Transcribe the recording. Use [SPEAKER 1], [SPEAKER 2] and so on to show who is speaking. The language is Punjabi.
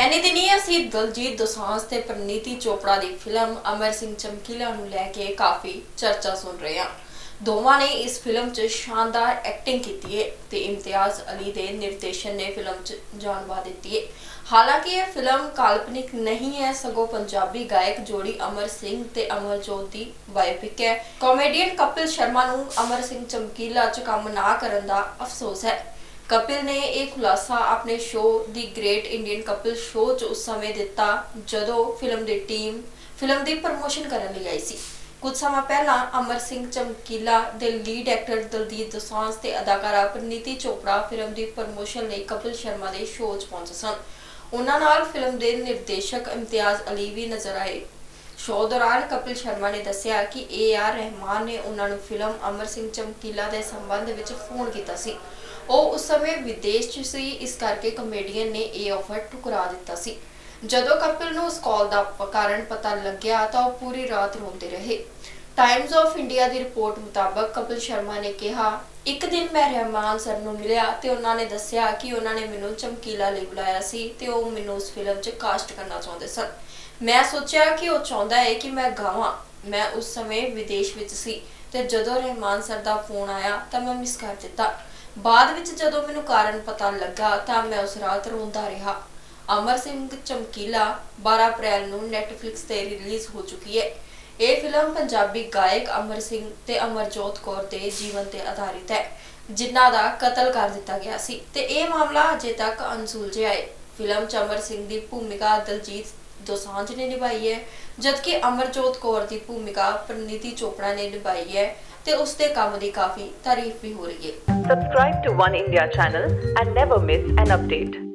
[SPEAKER 1] ਐਨੀ ਦਿਨੀ ਅਸੀਂ ਦਲਜੀਤ ਦੋਸਾਂਝ ਤੇ ਪ੍ਰਨੀਤੀ ਚੋਪੜਾ ਦੀ ਫਿਲਮ ਅਮਰ ਸਿੰਘ ਚਮਕੀਲਾ ਨੂੰ ਲੈ ਕੇ ਕਾਫੀ ਚਰਚਾ ਸੁਣ ਰਹੇ ਹਾਂ। ਦੋਵਾਂ ਨੇ ਇਸ ਫਿਲਮ 'ਚ ਸ਼ਾਨਦਾਰ ਐਕਟਿੰਗ ਕੀਤੀ ਹੈ ਤੇ ਇਮਤਿਆਜ਼ ਅਲੀ ਦੇ ਨਿਰਦੇਸ਼ਨ ਨੇ ਫਿਲਮ 'ਚ ਜਾਨ ਦਿੱਤੀ ਹੈ ਹਾਲਾਂਕਿ ਇਹ ਫਿਲਮ ਕਾਲਪਨਿਕ ਨਹੀਂ ਹੈ, ਸਗੋਂ ਪੰਜਾਬੀ ਗਾਇਕ ਜੋੜੀ ਅਮਰ ਸਿੰਘ ਤੇ ਅਮਰਜੋਤ ਦੀ ਬਾਇਓਪਿਕ ਹੈ। ਕਾਮੇਡੀਅਨ ਕਪਿਲ ਸ਼ਰਮਾ ਨੂੰ ਅਮਰ ਸਿੰਘ ਚਮਕੀਲਾ 'ਚ ਕੰਮ ਨਾ ਕਰਨ ਦਾ ਅਫਸੋਸ ਹੈ। ਕਪਿਲ ਨੇ ਇਹ ਖੁਲਾਸਾ ਆਪਣੇ show The Great Indian Kapil Show 'ਚ ਉਸ ਸਮੇਂ ਦਿੱਤਾ, ਜਦੋਂ ਫਿਲਮ ਦੀ ਟੀਮ ਫਿਲਮ ਦੀ ਪ੍ਰਮੋਸ਼ਨ ਕਰਨ ਲਈ ਆਈ ਸੀ। ਕੁਝ ਸਮਾਂ ਪਹਿਲਾਂ ਅਮਰ ਸਿੰਘ ਚਮਕੀਲਾ ਦੇ ਲੀਡ ਐਕਟਰ ਦਲਜੀਤ ਦੋਸਾਂਝ ਤੇ ਅਦਾਕਾਰਾ ਪ੍ਰਨੀਤੀ ਚੋਪੜਾ ਫਿਲਮ ਦੀ ਪ੍ਰਮੋਸ਼ਨ ਲਈ ਕਪਿਲ ਸ਼ਰਮਾ ਦੇ ਸ਼ੋਅ 'ਚ ਪਹੁੰਚੇ ਸਨ। ਉਹਨਾਂ ਨਾਲ ਫਿਲਮ ਦੇ ਨਿਰਦੇਸ਼ਕ ਇਮਤਿਆਜ਼ ਅਲੀ ਵੀ ਨਜ਼ਰ ਆਏ। ਸ਼ੋਅ ਦੌਰਾਨ ਕਪਿਲ ਸ਼ਰਮਾ ਨੇ ਦੱਸਿਆ ਕਿ ਏ ਆਰ ਰਹਿਮਾਨ ਨੇ ਉਹਨਾਂ ਨੂੰ ਫਿਲਮ ਅਮਰ ਸਿੰਘ ਚਮਕੀਲਾ ਦੇ ਸੰਬੰਧ ਵਿੱਚ ਫੋਨ ਕੀਤਾ ਸੀ। ਉਹ ਉਸ ਸਮੇਂ ਵਿਦੇਸ਼ 'ਚ ਸੀ, ਇਸ ਕਰਕੇ ਕਮੇਡੀਅਨ ਨੇ ਇਹ ਆਫਰ ਠੁਕਰਾ ਦਿੱਤਾ ਸੀ। ਜਦੋਂ ਕਪਿਲ ਨੂੰ ਉਸ ਕਾਲ ਦਾ ਕਾਰਨ ਪਤਾ ਲੱਗਿਆ ਤਾਂ ਉਹ ਪੂਰੀ ਰਾਤ ਰੋਂਦੇ ਰਹੇ। ਟਾਈਮਜ਼ ਆਫ ਇੰਡੀਆ ਦੀ ਰਿਪੋਰਟ ਮੁਤਾਬਕ ਕਪਿਲ ਸ਼ਰਮਾ ਨੇ ਕਿਹਾ ਇੱਕ ਦਿਨ ਮੈਂ ਰਹਿਮਾਨ ਸਰ ਨੂੰ ਮਿਲਿਆ ਤੇ ਉਹਨਾਂ ਨੇ ਦੱਸਿਆ ਕਿ ਉਹਨਾਂ ਨੇ ਮੈਨੂੰ ਚਮਕੀਲਾ ਲਈ ਬੁਲਾਇਆ ਸੀ ਤੇ ਉਹ ਮੈਨੂੰ ਉਸ ਫਿਲਮ 'ਚ ਕਾਸਟ ਕਰਨਾ ਚਾਹੁੰਦੇ ਸਨ। ਮੈਂ ਸੋਚਿਆ ਕਿ ਉਹ ਚਾਹੁੰਦਾ ਹੈ ਕਿ ਮੈਂ ਗਾਵਾਂ। ਮੈਂ ਉਸ ਸਮੇਂ ਵਿਦੇਸ਼ ਵਿੱਚ ਸੀ ਤੇ ਜਦੋਂ ਰਹਿਮਾਨ ਸਰ ਦਾ ਫੋਨ ਆਇਆ ਤਾਂ ਮੈਂ ਮਿਸ ਕਰ ਦਿੱਤਾ। ਬਾਅਦ ਵਿੱਚ ਜਦੋਂ ਮੈਨੂੰ ਕਾਰਨ ਪਤਾ ਲੱਗਾ ਤਾਂ ਮੈਂ ਉਸ ਰਾਤ ਰੋਂਦਾ ਰਿਹਾ। ਅਮਰ ਸਿੰਘ ਚਮਕੀਲਾ 12 ਅਪ੍ਰੈਲ ਨੂੰ ਨੈਟਫਲਿਕਸ ਤੇ ਰਿਲੀਜ਼ ਹੋ ਚੁੱਕੀ ਹੈ ਇਹ ਫਿਲਮ ਪੰਜਾਬੀ ਗਾਇਕ ਅਮਰ ਸਿੰਘ ਤੇ ਅਮਰਜੋਤ ਕੌਰ ਦੇ ਜੀਵਨ ਤੇ ਆਧਾਰਿਤ ਹੈ, ਜਿਨ੍ਹਾਂ ਦਾ ਕਤਲ ਕਰ ਦਿੱਤਾ ਗਿਆ ਸੀ ਤੇ ਇਹ ਮਾਮਲਾ ਅਜੇ ਤੱਕ ਅਣਸੁਲਝਿਆ ਹੈ ਫਿਲਮ 'ਚ ਅਮਰ ਸਿੰਘ ਦੀ ਭੂਮਿਕਾ ਦਲਜੀਤ ਦੋਸਾਂਝ ਨੇ ਨਿਭਾਈ ਹੈ, ਜਦਕਿ ਅਮਰਜੋਤ ਕੌਰ ਦੀ ਭੂਮਿਕਾ ਪ੍ਰਨੀਤੀ ਚੋਪੜਾ ਨੇ ਨਿਭਾਈ ਹੈ ਤੇ ਉਸ ਦੇ ਕੰਮ ਦੀ ਕਾਫੀ ਤਾਰੀਫ ਵੀ ਹੋ ਰਹੀ ਹੈ
[SPEAKER 2] Subscribe to One India channel and never miss an update.